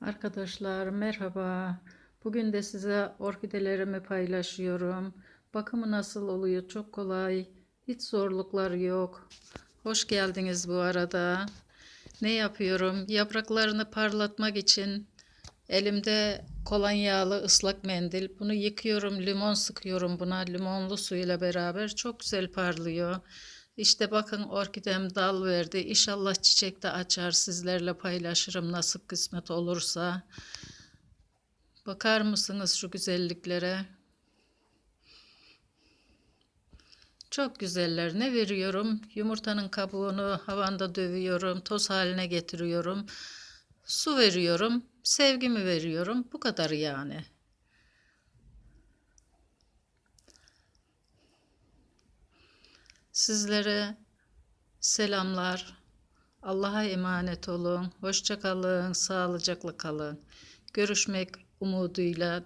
Arkadaşlar merhaba. Bugün de size orkidelerimi paylaşıyorum. Bakımı nasıl oluyor? Çok kolay. Hiç zorluklar yok. Hoş geldiniz bu arada. Ne yapıyorum? Yapraklarını parlatmak için elimde kolonyalı ıslak mendil. Bunu yıkıyorum, limon sıkıyorum buna limonlu suyla beraber. Çok güzel parlıyor. İşte bakın orkidem dal verdi. İnşallah çiçek de açar. Sizlerle paylaşırım nasip kısmet olursa. Bakar mısınız şu güzelliklere? Çok güzeller. Ne veriyorum? Yumurtanın kabuğunu havanda dövüyorum. Toz haline getiriyorum. Su veriyorum. Sevgimi veriyorum. Bu kadar yani. Sizlere selamlar. Allah'a emanet olun. Hoşça kalın, sağlıcakla kalın. Görüşmek umuduyla